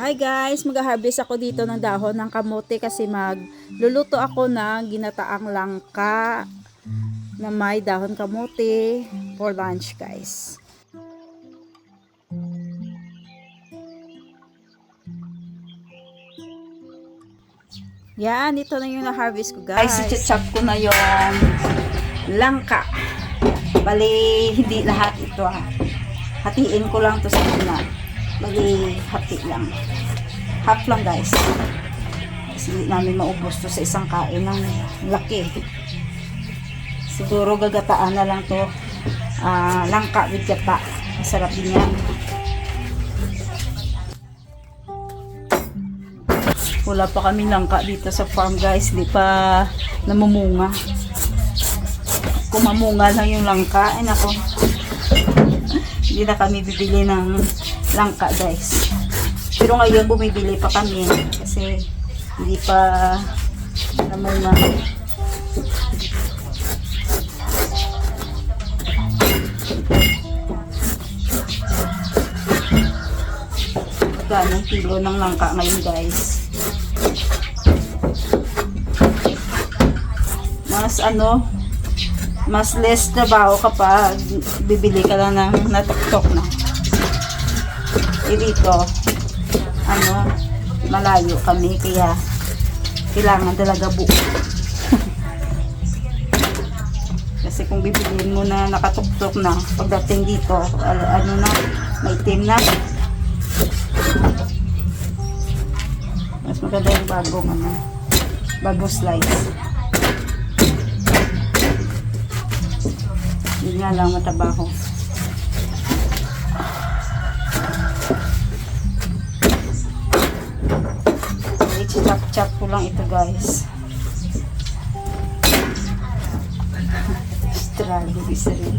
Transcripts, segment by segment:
Hi guys, mag-harvest ako dito ng dahon ng kamote kasi magluluto ako ng ginataang langka na may dahon kamote for lunch guys. Yan, ito na yung na-harvest ko guys. Ay, chop ko na yung langka. Bali, hindi lahat ito ah. Hatiin ko lang to sa gina. Bali, hati lang. Half lang guys. Kasi hindi namin maubos to sa isang kain ng laki. Siguro gagataan na lang to. ah, langka with gata. Masarap din yan. Wala pa kami langka dito sa farm guys. Hindi pa namumunga. Kung mamunga lang yung langka, ay nako. Hindi na kami bibili ng langka guys. Pero ngayon bumibili pa kami kasi hindi pa namunga. Magkano ang kilo ng langka ngayon guys? Mas ano, mas less trabaho kapag bibili ka lang ng natuktok na. Eh dito, ano, malayo kami kaya kailangan talaga buo. Kasi kung bibiliin mo na nakatuktok na, pagdating dito, ano na, may team na. Mas maganda yung bagong ano, bagong slice. Yun nga lang matabaho. Lang ito guys. Strawberry isa rin.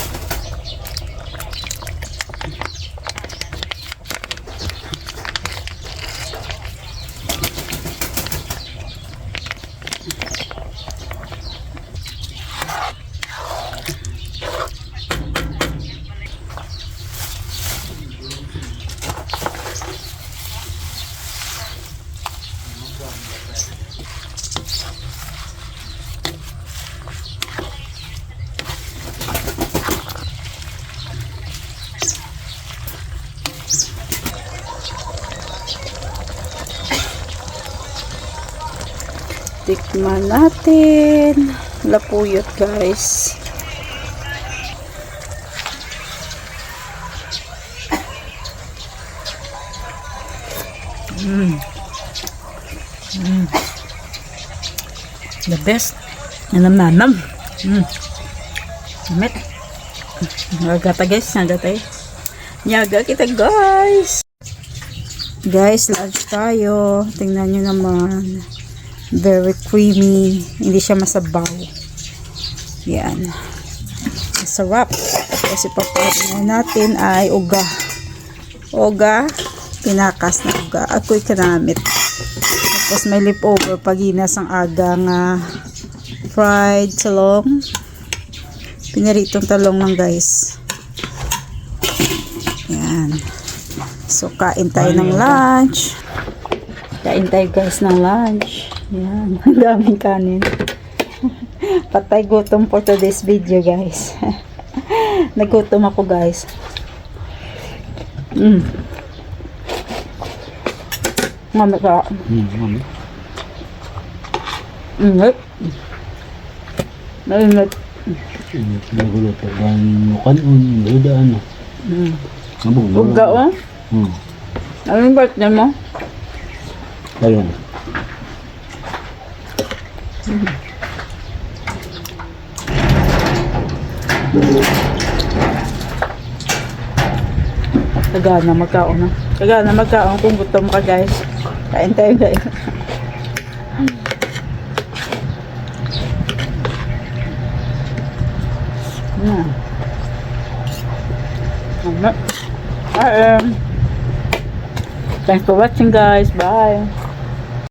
Tikman natin. Lapuyot guys. Mm. Mm. The best. Nanam nanam. Mm. Damit. Nyaga ta guys, nyaga tayo. Nyaga kita guys. Guys, lunch tayo. Tingnan nyo naman. Very creamy. Hindi siya masabaw. Yan. Masarap. Tapos ipapalit natin ay uga. Uga. Pinakas na uga. Ako'y kanamit. Tapos may leftover paginas ang aga nga fried talong. Pinaritong talong lang guys. Yan. So, kain tayo ng lunch. Kain tayo guys ng lunch. Yan. Ang daming kanin. Patay gutom for today's video guys. Nagutom ako guys. Mm. Mami ka. Hmm, ano? Ingat. Naingat. Nagulo pa ba yung kanon, luda, ano? Mm. Nabog na. Uga oh. Hmm. Ano yung birthday mo? Ayun. Kagana magkaon na. Kagana magkaon kung gutom ka guys. Kain tayo guys. Yan. Ano? Ah, um, Thanks for watching guys. Bye.